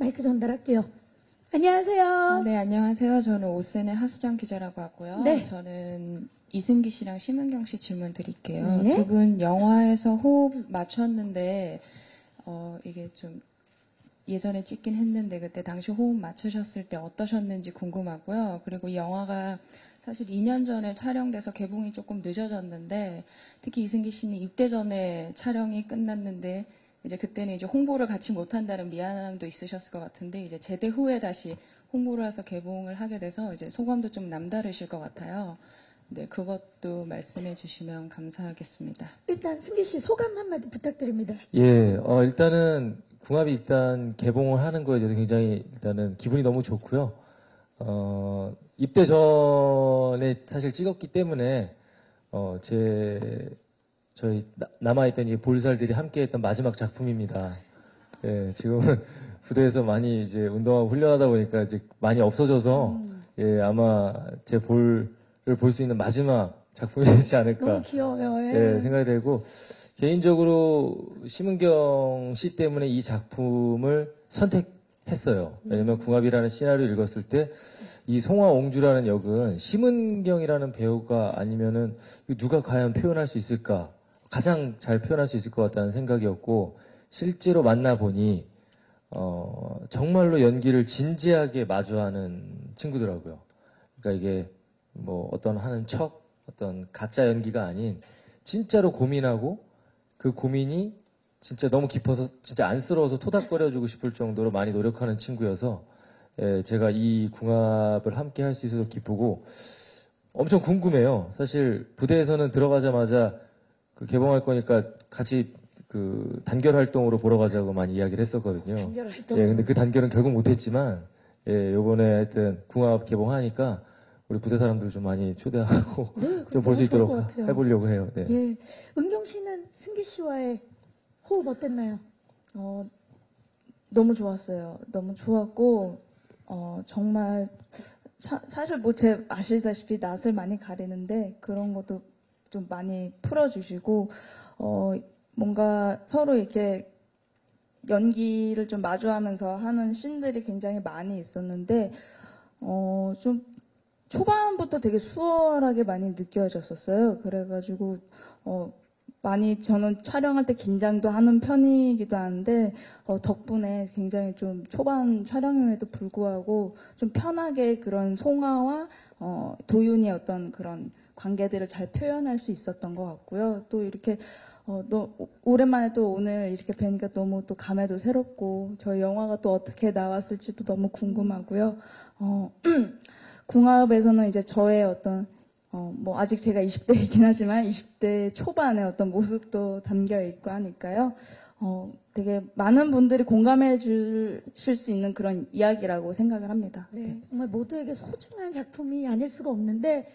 마이크 전달할게요. 안녕하세요. 네, 안녕하세요. 저는 오센의 하수정 기자라고 하고요. 네. 저는 이승기 씨랑 심은경 씨 질문 드릴게요. 네. 두분 영화에서 호흡 맞췄는데, 어, 이게 좀 예전에 찍긴 했는데, 그때 당시 호흡 맞추셨을 때 어떠셨는지 궁금하고요. 그리고 이 영화가 사실 2년 전에 촬영돼서 개봉이 조금 늦어졌는데, 특히 이승기 씨는 입대 전에 촬영이 끝났는데, 이제 그때는 이제 홍보를 같이 못한다는 미안함도 있으셨을 것 같은데 이제 제대 후에 다시 홍보를 해서 개봉을 하게 돼서 이제 소감도 좀 남다르실 것 같아요. 네, 그것도 말씀해 주시면 감사하겠습니다. 일단 승기 씨 소감 한마디 부탁드립니다. 예, 어, 일단은 궁합이 일단 개봉을 하는 거에 대해서 굉장히 일단은 기분이 너무 좋고요. 어, 입대 전에 사실 찍었기 때문에 어, 제 저희 나- 남아있던 이 볼살들이 함께했던 마지막 작품입니다. 예, 지금은 부대에서 많이 이제 운동하고 훈련하다 보니까 이제 많이 없어져서 예, 아마 제 볼을 볼 수 있는 마지막 작품이 되지 않을까. 너무 귀여워요. 예. 네, 생각이 되고 개인적으로 심은경 씨 때문에 이 작품을 선택했어요. 왜냐면 궁합이라는 시나리오 읽었을 때 이 송화 옹주라는 역은 심은경이라는 배우가 아니면은 누가 과연 표현할 수 있을까 가장 잘 표현할 수 있을 것 같다는 생각이었고 실제로 만나 보니 어, 정말로 연기를 진지하게 마주하는 친구더라고요. 그러니까 이게 뭐 어떤 하는 척, 어떤 가짜 연기가 아닌 진짜로 고민하고 그 고민이 진짜 너무 깊어서 진짜 안쓰러워서 토닥거려주고 싶을 정도로 많이 노력하는 친구여서 예, 제가 이 궁합을 함께 할 수 있어서 기쁘고 엄청 궁금해요. 사실 부대에서는 들어가자마자 그 개봉할 거니까 같이 그 단결 활동으로 보러 가자고 많이 이야기를 했었거든요. 단결 활동. 예, 근데 그 단결은 결국 못했지만, 예, 요번에 하여튼 궁합 개봉하니까 우리 부대 사람들 좀 많이 초대하고 네, 좀 볼 수 있도록. 해보려고 해요. 네. 예. 은경 씨는 승기 씨와의 호흡 어땠나요? 어, 너무 좋았어요. 너무 좋았고, 어, 정말, 사, 사실 뭐 제 아시다시피 낯을 많이 가리는데 그런 것도 좀 많이 풀어주시고, 어, 뭔가 서로 이렇게 연기를 좀 마주하면서 하는 씬들이 굉장히 많이 있었는데, 어, 좀 초반부터 되게 수월하게 많이 느껴졌었어요. 그래가지고, 어, 많이 저는 촬영할 때 긴장도 하는 편이기도 한데 어, 덕분에 굉장히 좀 초반 촬영임에도 불구하고 좀 편하게 그런 송아와 어, 도윤이의 어떤 그런 관계들을 잘 표현할 수 있었던 것 같고요. 또 이렇게 어, 너, 오- 오랜만에 또 오늘 이렇게 뵈니까 너무 또 감회도 새롭고 저희 영화가 또 어떻게 나왔을지도 너무 궁금하고요. 어, 궁합에서는 이제 저의 어떤 어, 뭐, 아직 제가 20대이긴 하지만 20대 초반의 어떤 모습도 담겨 있고 하니까요. 어, 되게 많은 분들이 공감해 주실 수 있는 그런 이야기라고 생각을 합니다. 네, 정말 모두에게 소중한 작품이 아닐 수가 없는데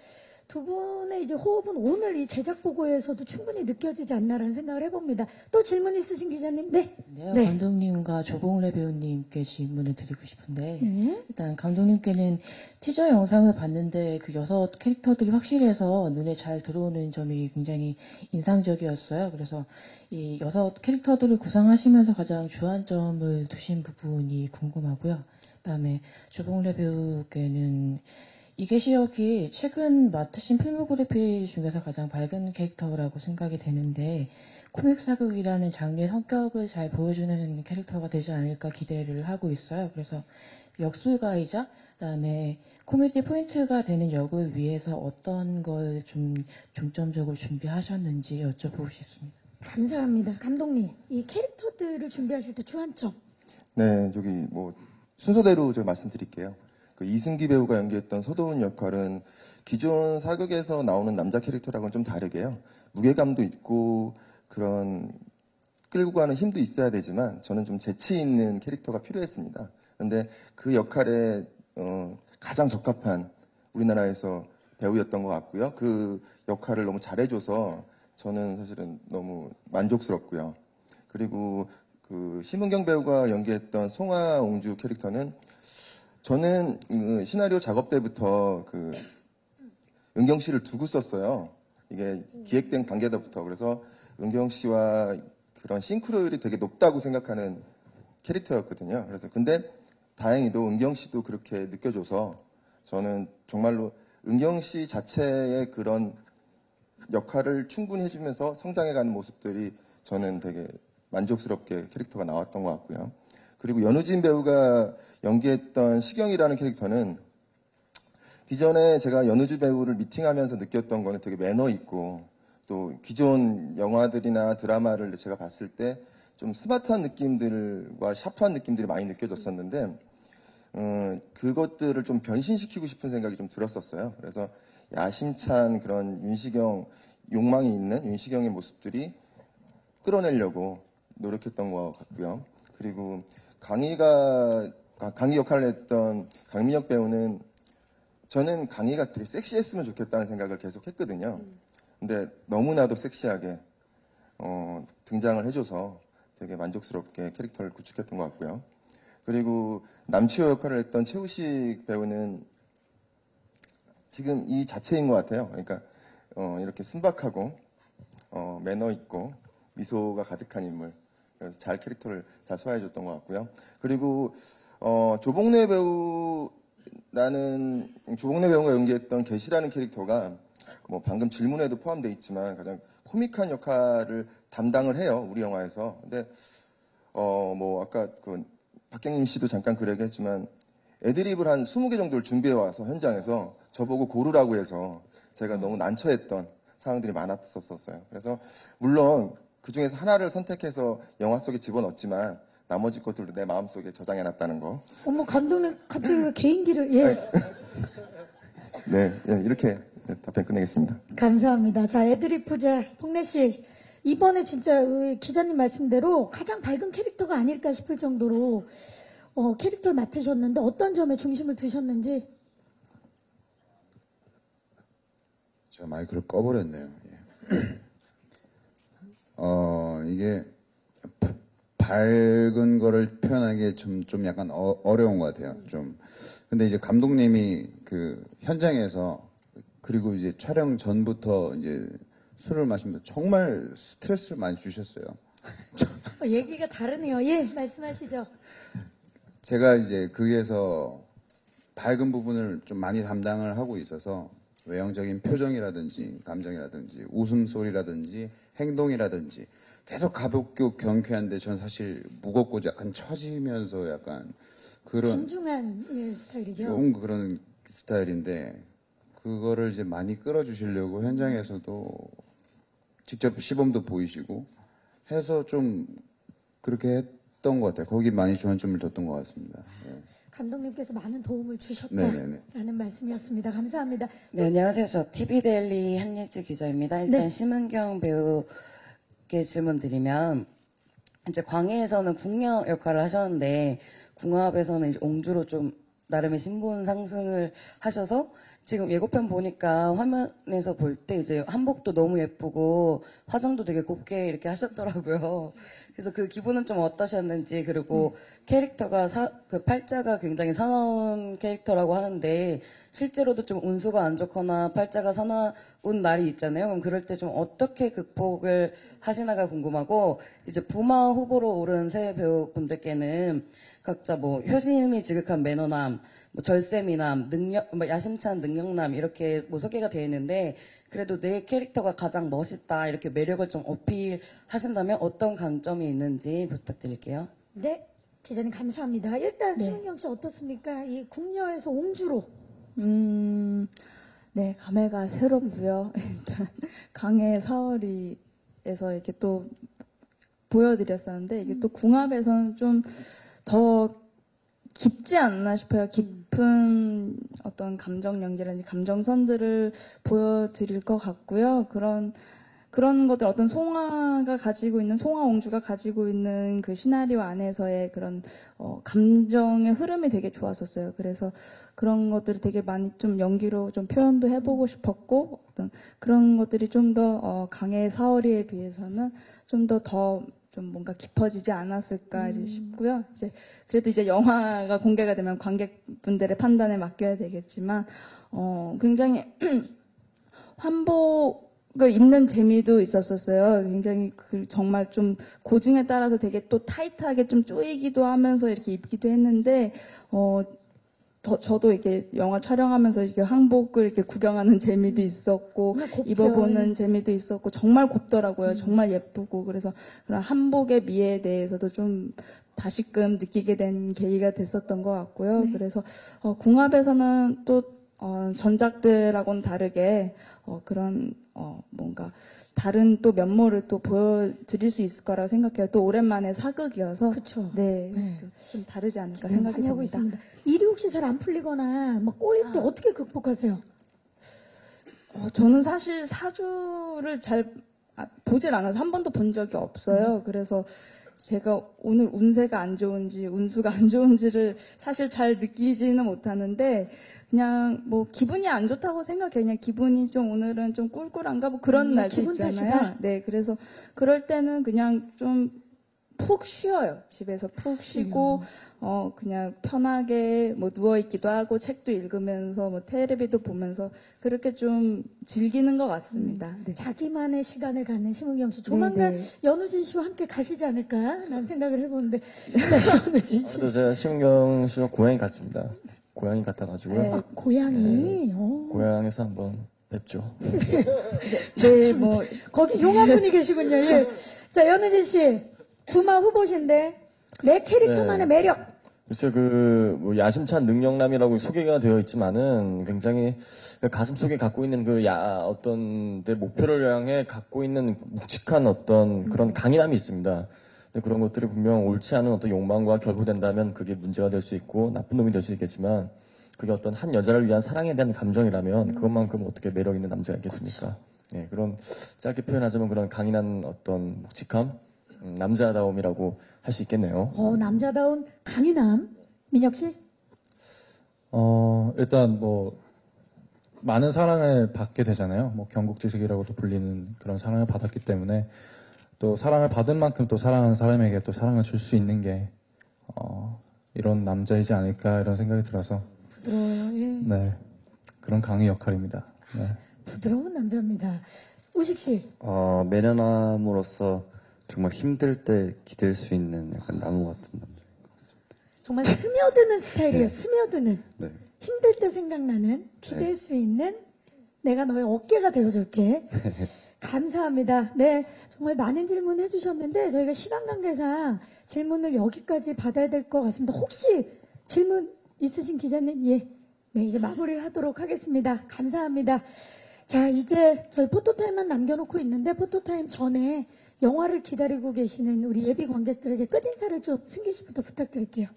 두 분의 이제 호흡은 오늘 이 제작 보고에서도 충분히 느껴지지 않나라는 생각을 해봅니다. 또 질문 있으신 기자님? 네. 네, 네. 감독님과 조봉래 배우님께 질문을 드리고 싶은데 네. 일단 감독님께는 티저 영상을 봤는데 그 여섯 캐릭터들이 확실해서 눈에 잘 들어오는 점이 굉장히 인상적이었어요. 그래서 이 여섯 캐릭터들을 구상하시면서 가장 주안점을 두신 부분이 궁금하고요. 그다음에 조봉래 배우께는 이계시역이 최근 맡으신 필모그래피 중에서 가장 밝은 캐릭터라고 생각이 되는데 코믹 사극이라는 장르의 성격을 잘 보여주는 캐릭터가 되지 않을까 기대를 하고 있어요. 그래서 역술가이자 그다음에 코미디 포인트가 되는 역을 위해서 어떤 걸 좀 중점적으로 준비하셨는지 여쭤보고 싶습니다. 감사합니다. 감독님, 이 캐릭터들을 준비하실 때 주안점. 네, 저기 뭐 순서대로 제가 말씀드릴게요. 그 이승기 배우가 연기했던 서도훈 역할은 기존 사극에서 나오는 남자 캐릭터랑은 좀 다르게요. 무게감도 있고 그런 끌고 가는 힘도 있어야 되지만 저는 좀 재치 있는 캐릭터가 필요했습니다. 그런데 그 역할에 어, 가장 적합한 우리나라에서 배우였던 것 같고요. 그 역할을 너무 잘해줘서 저는 사실은 너무 만족스럽고요. 그리고 그 심은경 배우가 연기했던 송하옹주 캐릭터는 저는 그 시나리오 작업 때부터 그 은경 씨를 두고 썼어요. 이게 기획된 단계부터 그래서 은경 씨와 그런 싱크로율이 되게 높다고 생각하는 캐릭터였거든요. 그래서 근데 다행히도 은경 씨도 그렇게 느껴줘서 저는 정말로 은경 씨 자체의 그런 역할을 충분히 해주면서 성장해가는 모습들이 저는 되게 만족스럽게 캐릭터가 나왔던 것 같고요. 그리고 연우진 배우가 연기했던 시경이라는 캐릭터는 기존에 제가 연우주 배우를 미팅하면서 느꼈던 거는 되게 매너 있고 또 기존 영화들이나 드라마를 제가 봤을 때 좀 스마트한 느낌들과 샤프한 느낌들이 많이 느껴졌었는데 음, 그것들을 좀 변신시키고 싶은 생각이 좀 들었었어요. 그래서 야심찬 그런 윤시경 욕망이 있는 윤시경의 모습들이 끌어내려고 노력했던 것 같고요. 그리고 강희가 아, 강희 역할을 했던 강민혁 배우는 저는 강희가 되게 섹시했으면 좋겠다는 생각을 계속 했거든요. 근데 너무나도 섹시하게 어, 등장을 해줘서 되게 만족스럽게 캐릭터를 구축했던 것 같고요. 그리고 남치호 역할을 했던 최우식 배우는 지금 이 자체인 것 같아요. 그러니까 어, 이렇게 순박하고 어, 매너 있고 미소가 가득한 인물. 그래서 잘 캐릭터를 잘 소화해 줬던 것 같고요. 그리고 어, 조봉래 배우라는 조봉래 배우가 연기했던 개시라는 캐릭터가 뭐 방금 질문에도 포함되어 있지만 가장 코믹한 역할을 담당을 해요 우리 영화에서. 근데 어 뭐 아까 그 박경림 씨도 잠깐 그 얘기했지만 애드립을 한 20개 정도를 준비해 와서 현장에서 저보고 고르라고 해서 제가 너무 난처했던 상황들이 많았었어요. 그래서 물론 그 중에서 하나를 선택해서 영화 속에 집어넣었지만 나머지 것들도 내 마음속에 저장해놨다는 거. 어머 감독님 갑자기 왜 개인기를 예 네, 예, 이렇게 네, 답변 끝내겠습니다. 감사합니다. 자 애드립 부자 폭래 씨 이번에 진짜 기자님 말씀대로 가장 밝은 캐릭터가 아닐까 싶을 정도로 어, 캐릭터를 맡으셨는데 어떤 점에 중심을 두셨는지 제가 마이크를 꺼버렸네요. 예. 어, 이게 바- 밝은 거를 표현하기 좀, 좀 약간 어, 어려운 것 같아요. 좀. 근데 이제 감독님이 그 현장에서 그리고 이제 촬영 전부터 이제 술을 마시면서 정말 스트레스를 많이 주셨어요. 어, 얘기가 다르네요. 예 말씀하시죠. 제가 이제 거기에서 밝은 부분을 좀 많이 담당을 하고 있어서 외형적인 표정이라든지 감정이라든지 웃음소리라든지 행동이라든지 계속 가볍고 경쾌한데 전 사실 무겁고 약간 처지면서 약간 그런 진중한 예, 스타일이죠. 좀 그런 스타일인데 그거를 이제 많이 끌어주시려고 현장에서도 직접 시범도 보이시고 해서 좀 그렇게 했던 것 같아요. 거기 많이 주안점을 뒀던 것 같습니다. 예. 감독님께서 많은 도움을 주셨다라는 네네네. 말씀이었습니다. 감사합니다. 네, 안녕하세요. 저 TV데일리 한예지 기자입니다. 일단 네. 심은경 배우께 질문 드리면, 이제 광해에서는 궁녀 역할을 하셨는데, 궁합에서는 이제 옹주로 좀 나름의 신분 상승을 하셔서, 지금 예고편 보니까 화면에서 볼 때 이제 한복도 너무 예쁘고, 화장도 되게 곱게 이렇게 하셨더라고요. 그래서 그 기분은 좀 어떠셨는지, 그리고 캐릭터가 사- 그 팔자가 굉장히 사나운 캐릭터라고 하는데, 실제로도 좀 운수가 안 좋거나 팔자가 사나운 날이 있잖아요. 그럼 그럴 때 좀 어떻게 극복을 하시나가 궁금하고 이제 부마 후보로 오른 새 배우분들께는 각자 뭐 효심이 지극한 매너남, 뭐 절세미남, 능력, 뭐 야심찬 능력남 이렇게 뭐 소개가 되어 있는데 그래도 내 캐릭터가 가장 멋있다 이렇게 매력을 좀 어필하신다면 어떤 강점이 있는지 부탁드릴게요. 네, 기자님 감사합니다. 일단 네. 심은경 씨 어떻습니까? 이 궁녀에서 옹주로 음, 네, 감회가 새롭고요. 일단 강해 사월이에서 이렇게 또 보여드렸었는데 이게 또 궁합에서는 좀 더 깊지 않나 싶어요. 깊은 어떤 감정 연기라든지 감정선들을 보여드릴 것 같고요. 그런 그런 것들 어떤 송화가 가지고 있는 송화옹주가 가지고 있는 그 시나리오 안에서의 그런 어, 감정의 흐름이 되게 좋았었어요. 그래서 그런 것들을 되게 많이 좀 연기로 좀 표현도 해보고 싶었고 어떤 그런 것들이 좀더 어, 강의 사월이에 비해서는 좀 더더 좀 뭔가 깊어지지 않았을까 이제 싶고요. 이제 그래도 이제 영화가 공개가 되면 관객분들의 판단에 맡겨야 되겠지만 어, 굉장히 환복 걸 입는 재미도 있었었어요. 굉장히 그 정말 좀 고증에 따라서 되게 또 타이트하게 좀 조이기도 하면서 이렇게 입기도 했는데 어 더- 저도 이렇게 영화 촬영하면서 이렇게 항복을 이렇게 구경하는 재미도 있었고 곱죠. 입어보는 재미도 있었고 정말 곱더라고요. 정말 예쁘고 그래서 그런 한복의 미에 대해서도 좀 다시금 느끼게 된 계기가 됐었던 것 같고요. 그래서 어, 궁합에서는 또 어, 전작들하고는 다르게 어, 그런 어, 뭔가 다른 또 면모를 또 보여드릴 수 있을 거라고 생각해요. 또 오랜만에 사극이어서 그렇죠. 네, 네. 좀- 좀 다르지 않을까 생각이 많이 하고 듭니다. 있습니다. 일이 혹시 잘 안 풀리거나 막 꼬일 때 어떻게 극복하세요? 어, 저는 사실 사주를 잘 아, 보질 않아서 한 번도 본 적이 없어요. 그래서 제가 오늘 운세가 안 좋은지 운수가 안 좋은지를 사실 잘 느끼지는 못하는데 그냥 뭐 기분이 안 좋다고 생각해요. 그냥 기분이 좀 오늘은 좀 꿀꿀한가 뭐 그런 음, 날도 기분 있잖아요. 탓이다? 네, 그래서 그럴 때는 그냥 좀 푹 쉬어요. 집에서 푹 쉬고 어 그냥 편하게 뭐 누워 있기도 하고 책도 읽으면서 뭐 테레비도 보면서 그렇게 좀 즐기는 것 같습니다. 네. 자기만의 시간을 갖는 심은경 씨. 조만간 네, 네. 연우진 씨와 함께 가시지 않을까 라는 생각을 해보는데 연우진 씨. 저도 제가 심은경 씨와 고향이 같습니다. 고향이 같아가지고요. 네. 아, 고향이 어. 고향에서 한번 뵙죠. 네, 뭐 거기 용한 분이 계시군요. 예. 자 연우진 씨 구마 후보신데 내 캐릭터만의 네. 매력. 글쎄 그뭐 야심찬 능력남이라고 소개가 되어 있지만은 굉장히 그 가슴 속에 갖고 있는 그 야 어떤 내 목표를 향해 갖고 있는 묵직한 어떤 그런 강인함이 있습니다. 근데 그런 것들이 분명 옳지 않은 어떤 욕망과 결부된다면 그게 문제가 될 수 있고 나쁜 놈이 될 수 있겠지만 그게 어떤 한 여자를 위한 사랑에 대한 감정이라면 그것만큼 어떻게 매력 있는 남자가 있겠습니까? 예, 그런 짧게 표현하자면 그런 강인한 어떤 묵직함, 음, 남자다움이라고 할 수 있겠네요. 어 남자다운 강인함. 민혁 씨. 어, 일단 뭐, 많은 사랑을 받게 되잖아요. 뭐, 경국지식이라고도 불리는 그런 사랑을 받았기 때문에 또 사랑을 받은 만큼 또 사랑하는 사람에게 또 사랑을 줄 수 있는 게, 어, 이런 남자이지 않을까 이런 생각이 들어서, 부드러워요. 예. 네. 그런 강의 역할입니다. 네. 부드러운 남자입니다. 우식 씨. 어, 매너남으로서 정말 힘들 때 기댈 수 있는 약간 나무 같은 남자. 정말 스며드는 스타일이에요. 네. 스며드는. 네. 힘들 때 생각나는 기댈 네. 수 있는 내가 너의 어깨가 되어줄게. 감사합니다. 네, 정말 많은 질문 해주셨는데 저희가 시간 관계상 질문을 여기까지 받아야 될 것 같습니다. 혹시 질문 있으신 기자님? 예. 네, 이제 마무리를 하도록 하겠습니다. 감사합니다. 자, 이제 저희 포토타임만 남겨놓고 있는데 포토타임 전에 영화를 기다리고 계시는 우리 예비 관객들에게 끝인사를 좀 승기 씨부터 부탁드릴게요.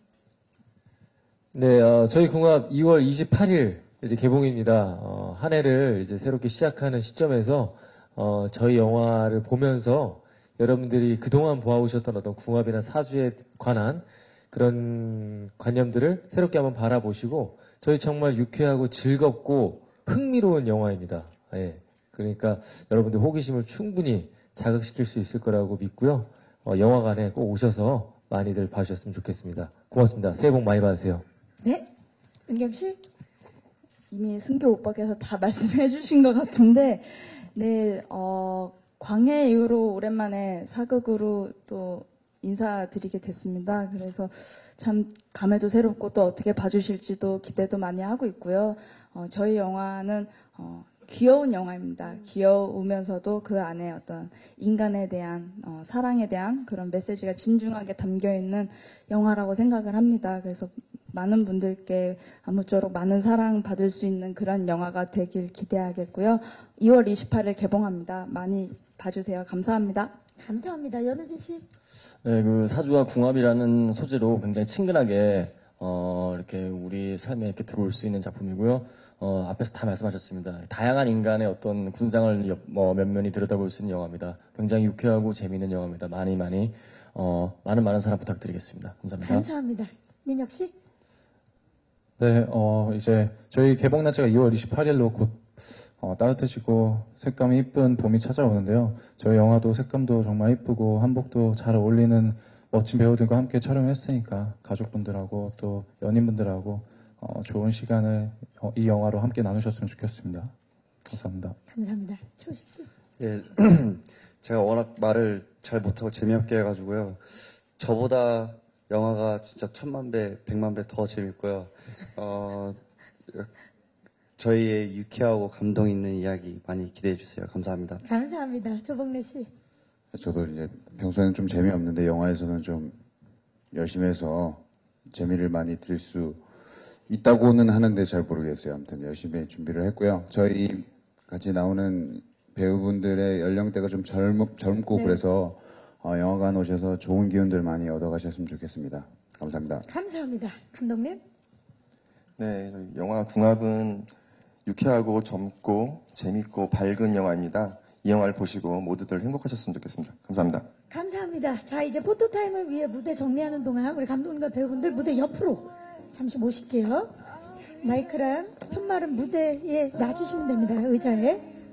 네, 어, 저희 궁합 2월 28일 이제 개봉입니다. 어, 한 해를 이제 새롭게 시작하는 시점에서 어, 저희 영화를 보면서 여러분들이 그동안 보아오셨던 어떤 궁합이나 사주에 관한 그런 관념들을 새롭게 한번 바라보시고 저희 정말 유쾌하고 즐겁고 흥미로운 영화입니다. 예. 그러니까 여러분들 호기심을 충분히 자극시킬 수 있을 거라고 믿고요. 어, 영화관에 꼭 오셔서 많이들 봐주셨으면 좋겠습니다. 고맙습니다. 새해 복 많이 받으세요. 네, 은경 씨. 이미 승교 오빠께서 다 말씀해 주신 것 같은데, 네, 어, 광해 이후로 오랜만에 사극으로 또 인사드리게 됐습니다. 그래서 참 감회도 새롭고 또 어떻게 봐주실지도 기대도 많이 하고 있고요. 어, 저희 영화는 어, 귀여운 영화입니다. 귀여우면서도 그 안에 어떤 인간에 대한 어, 사랑에 대한 그런 메시지가 진중하게 담겨 있는 영화라고 생각을 합니다. 그래서 많은 분들께 아무쪼록 많은 사랑 받을 수 있는 그런 영화가 되길 기대하겠고요. 2월 28일 개봉합니다. 많이 봐주세요. 감사합니다. 감사합니다. 연우진 씨. 네, 그 사주와 궁합이라는 소재로 굉장히 친근하게 어, 이렇게 우리 삶에 이렇게 들어올 수 있는 작품이고요. 어, 앞에서 다 말씀하셨습니다. 다양한 인간의 어떤 군상을 여- 뭐 면면히 들여다볼 수 있는 영화입니다. 굉장히 유쾌하고 재미있는 영화입니다. 많이 많이 어, 많은 많은 사랑 부탁드리겠습니다. 감사합니다. 감사합니다. 민혁 씨. 네, 어, 이제 저희 개봉 날짜가 2월 28일로 곧 어, 따뜻해지고 색감이 이쁜 봄이 찾아오는데요. 저희 영화도 색감도 정말 이쁘고 한복도 잘 어울리는 멋진 배우들과 함께 촬영했으니까 가족분들하고 또 연인분들하고 어, 좋은 시간을 어, 이 영화로 함께 나누셨으면 좋겠습니다. 감사합니다. 감사합니다. 초식 씨. 예, 제가 워낙 말을 잘 못하고 재미없게 해가지고요. 저보다 영화가 진짜 천만 배, 백만 배 더 재밌고요. 어, 저희의 유쾌하고 감동 있는 이야기 많이 기대해 주세요. 감사합니다. 감사합니다. 조봉래 씨. 저도 이제 평소에는 좀 재미없는데 영화에서는 좀 열심히 해서 재미를 많이 드릴 수 있다고는 하는데 잘 모르겠어요. 아무튼 열심히 준비를 했고요. 저희 같이 나오는 배우분들의 연령대가 좀 젊, 젊고 네. 그래서 어, 영화관 오셔서 좋은 기운들 많이 얻어가셨으면 좋겠습니다. 감사합니다. 감사합니다. 감독님. 네, 저희 영화 궁합은 유쾌하고 젊고 재밌고 밝은 영화입니다. 이 영화를 보시고 모두들 행복하셨으면 좋겠습니다. 감사합니다. 감사합니다. 자, 이제 포토타임을 위해 무대 정리하는 동안 우리 감독님과 배우분들 무대 옆으로 잠시 모실게요. 마이크랑 편말은 무대에 놔주시면 됩니다. 의자에.